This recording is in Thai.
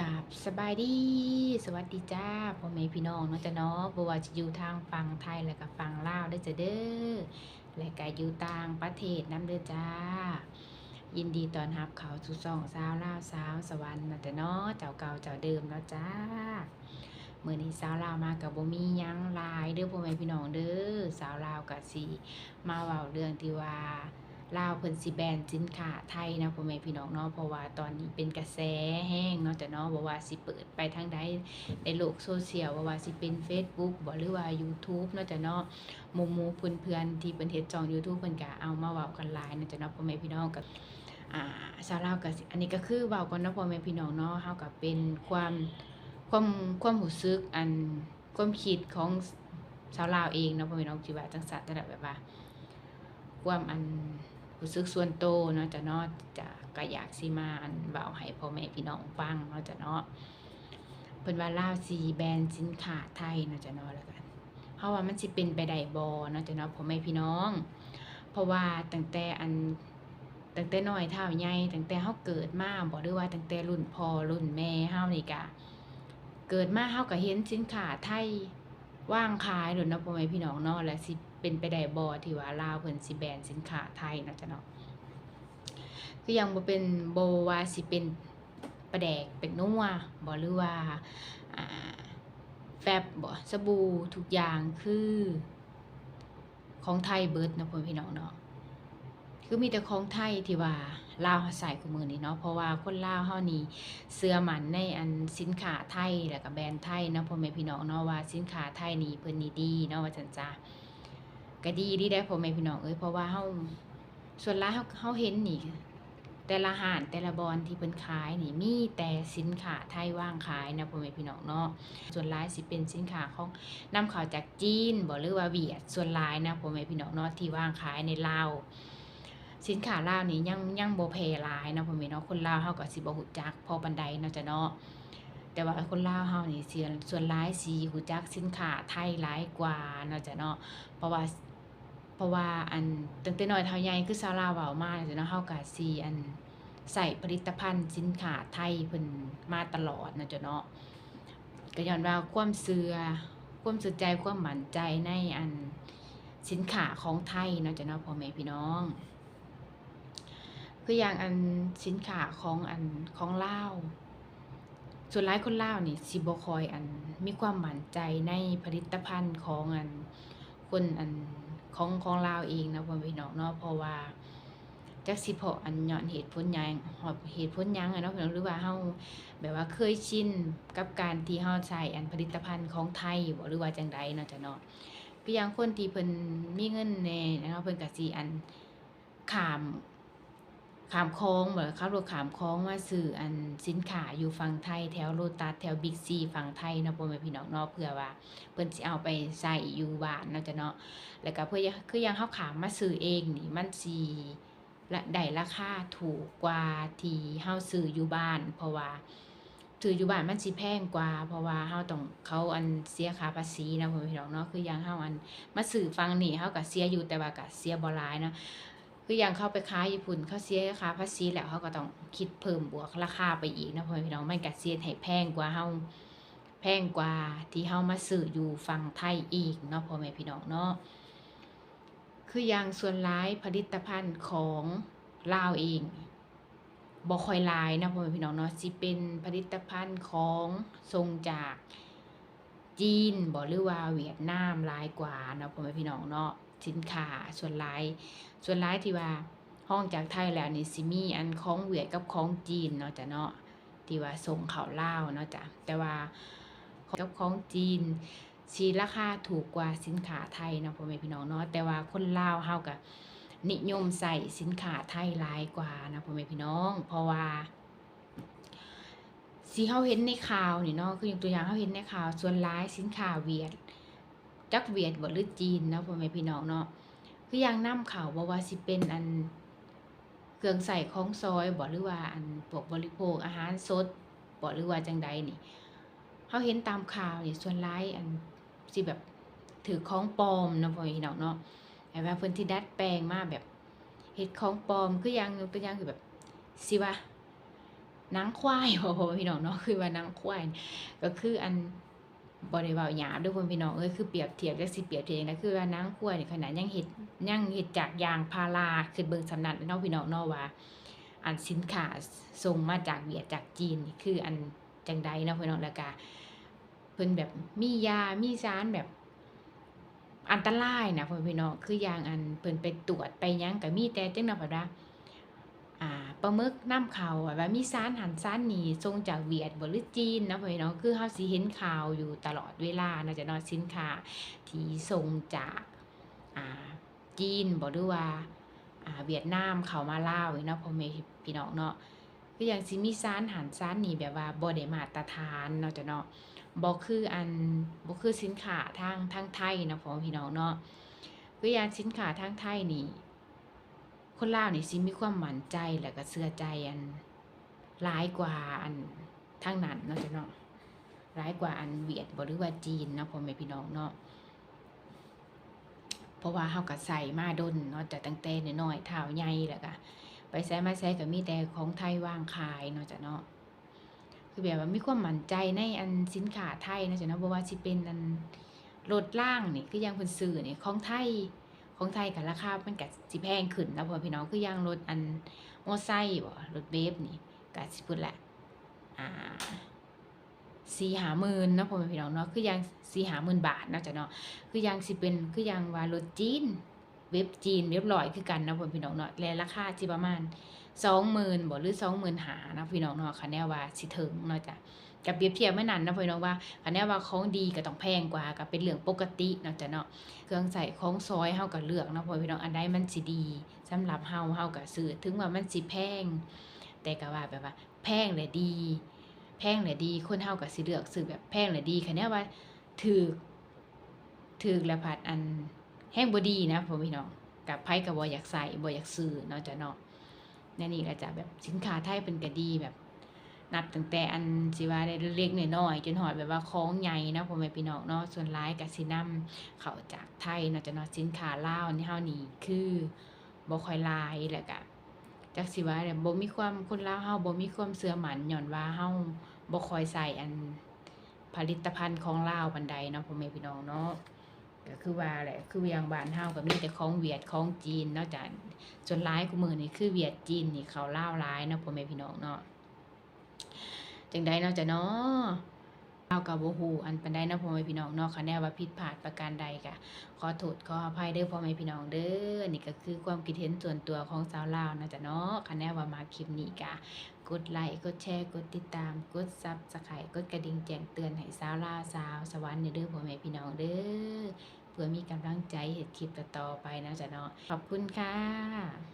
กับสบายดี สวัสดีจ้าพ่อแม่พี่น้องเนาะจ้ะเนาะบ่ว่าจะอยู่ทางฝั่งไทยแล้วก็ฝั่งลาวได้จ้ะเด้อและก็อยู่ต่างประเทศนํเด้อจ้า ยินดีตอนรับเขาสู่ช่องสาวลาวสาวสวรรค์เนาะจ้ะเนาะเจ้าเก่าเจ้าเดิมเนาะจ้าเมื้อนี้สาวลาวมากับบ่มียังลายเด้อพ่อแม่พี่น้องเด้อสาวลาวก็สิมาเว้าเรื่องที่ว่า ลาวเพิ่นสิแบนสินค้าไทยนะพ่อแม่พี่น้องเนาะเพราะว่าตอนนี้เป็นกระแสแห้งเนาะแต่เนาะบ่ว่าสิเปิดไปทางใดในโลกโซเชียลบ่ว่าสิเป็น Facebook บ่หรือว่า YouTube เนาะแต่เนาะหมู่หมู่เพื่อนๆที่เพิ่นเฮ็ดช่อง YouTube เพิ่นก็เอามาเว้ากันหลายเนาะแต่เนาะพ่อแม่พี่น้องก็อ่าชาวลาวก็สิอันนี้ก็คือเว้ากันเนาะพ่อแม่พี่น้องเนาะเฮาก็เป็นความความความรู้สึกอันความคิดของชาวลาวเองเนาะพ่อแม่พี่น้องที่ว่าจังซั่นแต่แบบว่าความอัน รู้สึกส่วนโตเนาะจะเนาะจะก็อยากสิมาอันเบาให้พ่อแม่พี่น้องฟังเนาะจะเนาะเพิ่นว่าลาวสีแบรนด์สินค้าไทยเนาะจะเนาะแล้วกันเพราะว่ามันสิเป็นไปได้บ่เนาะจะเนาะพ่อแม่พี่น้อง เพราะว่าตั้งแต่อันตั้งแต่น้อยเท่าใหญ่ตั้งแต่เฮาเกิดมาบ่หรือว่าตั้งแต่รุ่นพ่อรุ่นแม่เฮานี่ก็เกิดมาเฮาก็เห็นสินค้าไทย ว่างขายโดนเนาะพ่อแม่พี่น้องเนาะและสิเป็นไปได้บ่ที่ว่าลาวเพิ่นสิแบนสินค้าไทยนะจ๊ะเนาะคือยังบ่เป็นบ่ว่าสิเป็นประแดกเป็นนัวบ่หรือว่าแฟบบ่สบู่ทุกอย่างคือ ของไทยเบิดนะพ่อพี่น้องเนาะ คือมีแต่ของไทยที่ว่าลาวใส่คู่มือนี้เนาะเพราะว่าคนลาวเฮานี่เสื้อมันในอันสินค้าไทยแล้วก็แบรนด์ไทยเนาะพ่อแม่พี่น้องเนาะว่าสินค้าไทยนี่เพิ่นนี่ดีเนาะว่าจังจ้าก็ดีดีได้พ่อแม่พี่น้องเอ้ยเพราะว่าเฮาส่วนลายเฮาเฮาเห็นนี่แต่ละห้านแต่ละบอนที่เพิ่นขายนี่มีแต่สินค้าไทยว่างขายนะพ่อแม่พี่น้องเนาะส่วนหลายสิเป็นสินค้าของนำเข้าจากจีนบ่หรือว่าเวียดส่วนหลายนะพ่อแม่พี่น้องเนาะที่ว่างขายในลาว สินค้าลาวนี่ยังยังบ่แพร่หลายเนาะพ่อแม่เนาะคนลาวเฮาก็สิบ่ฮู้จักพอปานใดเนาะจ้ะเนาะแต่ว่าคนลาวเฮานี่เสียส่วนหลายสิฮู้จักสินค้าไทยหลายกว่าเนาะจ้ะเนาะเพราะว่าเพราะว่าอันตั้งแต่น้อยเท่าใหญ่คือชาวลาวเว้ามาจ้ะเนาะเฮาก็สิอันใส่ผลิตภัณฑ์สินค้าไทยเพิ่นมาตลอดเนาะจ้ะเนาะก็ย้อนว่าความเชื่อความสนใจความมั่นใจในอันสินค้าของไทยเนาะจ้ะเนาะพ่อแม่พี่น้อง คืออย่างอันสินค้าของอันของเลาส่วนหลายคนเลานี่สิบคอยอันมีความหมั่นใจในผลิตภัณฑ์ของอันคนอันของของลาวเองนะพ่อแม่พี่น้องเนาะเพราะว่าจักสิพราะอันย้อนเหตุผลยังหอบเหตุผลยังอะเนาะพี่น้องหรือว่าเฮาแบบว่าเคยชินกับการที่เฮาใช้อันผลิตภัณฑ์ของไทยบ่หรือว่าจังใดเนาะจ้ะเนาะคืออย่างคนที่เพิ่นมีเงินแน่เนาะเพิ่นก็สิอันขาม ขามคลองเหมือนขับรถขามคลองมาซื้ออันสินค้าอยู่ฝั่งไทยแถวโลตัสแถวบิ๊กซีฝั่งไทยเนาะพ่อแม่พี่น้องเนาะเพื่อว่าเพิ่นสิเอาไปใส่อยู่บ้านเนาะจ้ะเนาะแล้วก็เพื่อคือยังเฮาขามมาซื้อเองนี่มันสิละได้ราคาถูกกว่าที่เฮาซื้ออยู่บ้าน เพราะว่าซื้ออยู่บ้านมันสิแพงกว่า เพราะว่าเฮาต้องเขาอันเสียค่าภาษีนะพ่อแม่พี่น้องเนาะคือยังเฮาอันมาซื้อฝั่งนี้เฮาก็เสียอยู่แต่ว่าก็เสียบ่หลายเนาะ คืออย่างเข้าไปค้าญี่ปุ่นเขาเสียค่าภาษีแล้วเขาก็ต้องคิดเพิ่มบวกราคาไปอีกนะพ่อแม่พี่น้องมันก็เสียให้แพงกว่าเฮาแพงกว่าที่เฮามาซื้ออยู่ฝั่งไทยอีกเนาะพ่อแม่พี่น้องเนาะคืออย่างส่วนร้ายผลิตภัณฑ์ของลาวเองบ่ค่อยลายนะพ่อแม่พี่น้องเนาะสิเป็นผลิตภัณฑ์ของส่งจาก จีนบ่หรือว่าเวียดนามหลายกว่าเนาะพ่อแม่พี่น้องเนาะสินค้าส่วนหลาย ส่วนร้ายที่ว่าห้องจากไทยแล้วนี่สิมีอันของเวียดกับของจีนเนาะจ้ะเนาะที่ว่าส่งเขาเล่าเนาะจ้ะแต่ว่ากับของจีนสีราคาถูกกว่าสินค้าไทยเนาะพ่อแม่พี่น้องเนาะแต่ว่าคนลาวเฮาก็นิยมใส่สินค้าไทยหลายกว่านะพ่อแม่พี่น้อง เพราะว่า สีเฮาเห็นในข่าวนี่เนาะคืออย่างตัวอย่างเฮาเห็นในข่าว ส่วนร้ายสินค้าเวียด จักเวียดบ่หรือจีนเนาะพ่อแม่พี่น้องเนาะคืออย่างนำเขาวบอกว่าสิเป็นอันเครื่องใส่ของซอยบ่หรือว่าอันพวกบริโภคอาหารสดบ่หรือว่าจังใดนี่เขาเห็นตามข่าวนี่ส่วนร้ายอันสิแบบถือของปลอมเนาะพ่อแม่พี่น้องเนาะแต่ว่าเพิ่นที่ดัดแปลงมาแบบเฮ็ดของปลอมคืออย่างยกตัวอย่างคือแบบสิว่า นางควายพ่อพี่น้องเนาะคือว่านางควายก็คืออันบ่ได้เว้าหยาบด้อพ่อพี่น้องเอ้ยคือเปรียบเทียบจักสิเปรียบเทียบจังไดคือว่านางควายนี่ขนาดยังเฮ็ดยังเฮ็ดจากยางพาราคือเบิงสำนักเนาะพี่น้องเนาะว่า อันสินค้าส่งมาจากเวียดจากจีนคืออันจังใดเนาะพี่น้องแล้วก็เพิ่นแบบมียา มีสารแบบอันตรายนะพ่อพี่น้องคืออย่างอันเพิ่นไปตรวจไปยังก็มีแต่จังได๋แบบว่าอ่า ปลาหมึกน้ำเขาอะว่ามีสารหันสารนี่ส่งจากเวียดบหรือจีนนะพี่น้องคือเฮาสิเห็นข่าวอยู่ตลอดเวลาเนาะจะนาะสินค้าที่ส่งจากอ่าจีนบ่หรือว่าอ่าเวียดนามเขามาลาวเนาะพ่อแม่พี่น้องเนาะคืออย่างสิมีสารหันสารนี่แบบว่าบ่ได้มาตรฐานเนาะจะเนาะบ่คืออันบ่คือสินค้าทางทางไทยนะพ่อพี่น้องเนาะคืออย่างสินค้าทางไทยนี่ คนลาวนี่สิมีความหมั่นใจแล้วก็เชื่อใจอันหลายกว่าอันทางนั้นเนาะจ้ะเนาะหลายกว่าอันเวียดบ่หรือว่าจีนเนาะพ่อแม่พี่น้องเนาะเพราะว่าเฮาก็ใส่มาดนเนาะแต่ตั้งแต่น้อยๆเท้าใหญ่แล้วก็ไปไสมาไสก็มีแต่ของไทยวางขายเนาะจ้ะเนาะคือแบบว่ามีความมั่นใจในอันสินค้าไทยเนาะจ้ะเนาะบ่ว่าสิเป็นอันรถล่างนี่คือย่างเพิ่นซื้อนี่ของไทย ของไทยก็ราคามันก็สิแพงขึ้นนะพ่อพี่น้องคือย่างรถอันมอไซค์บ่รถเบฟนี่ก็สิพุ่นละอ่าสี่หาหมื่นเนาะพ่อแม่พี่น้องเนาะคือยังสี่หาหมื่นบาทนะจ้ะเนาะคือยังสิเป็นคือยังว่ารถจีนเว็บจีนเรียบร้อยคือกันนะพ่อพี่น้องเนาะและราคาสิประมาณสองหมื่นบ่หรือสองหมื่นหานะพี่น้องเนาะคะแนนว่าสิถึงเนาะจ้ะ กับเปรียบเทียบเมื่อนั้นนะพี่น้องว่าคะแนนว่าของดีก็ต้องแพงกว่าก็เป็นเรื่องปกติเนาะจ้ะเนาะเครื่องใส่ของซอยเฮาก็เลือกเนาะพี่น้องอันใดมันสิดีสำหรับเฮาเฮาก็ซื้อถึงว่ามันสิแพง แต่ก็ว่าแบบว่า แพงและดี แพงและดีคนเฮาก็สิเลือกซื้อแบบแพงและดีคะแนนว่าถูกถูกและผัดอันแห้งบดีนะพ่อพี่น้องกับไผก็บ่อยากใส่บ่อยากซื้อเนาะจ้ะเนาะนั่นนี่ก็จะแบบสินค้าไทยเป็นก็ดีแบบ นับตั้งแต่อันสิว่าได้เล็กๆน้อยๆจนหอดแบบว่าของใหญ่นะพ่อแม่พี่น้องเนาะส่วนหลายก็สินำเขาจากไทยเนาะจะนาะสินค้าล่าวนี่เฮานี่คือบ่ค่อยลายแล้วก็จักสิว่าเนี่ยบ่มีความคนล่าเฮาบ่มีความเชื่อมั่นย้อนว่าเฮาบ่ค่อยใส่อันผลิตภัณฑ์ของลาวปานใดเนาะพ่อแม่พี่น้องเนาะก็คือว่าแหละคืออย่างบ้านเฮาก็มีแต่ของเวียดของจีนเนาะจ้ะส่วนหลายกูมือนี่คือเวียดจีนนี่เขาเล่าวหลายเนาะพ่อแม่พี่น้องเนาะ จังใดเนาะจ้ะเนาะลาก็บ่ฮู้อันปานใดเนาะพ่อแม่พี่น้องเนาะคะแนนว่าผิดพลาดประการใดก็ขอโทษขออภัยเด้อพ่อแม่พี่น้องเด้อนี่ก็คือความคิดเห็นส่วนตัวของสาวลาวนาะจ้ะเนาะคะแนนว่ามาคลิปนี้ก็กดไลค์กดแชร์กดติดตามกดซับสไครต์กดกระดิ่งแจ้งเตือนให้สาวลาสาวสวรรค์ในเด้อพ่อแม่พี่น้องเด้อเพื่อมีกำลังใจเห็ดคลิปต่อไปนะจ๊ะเนาะขอบคุณค่ะ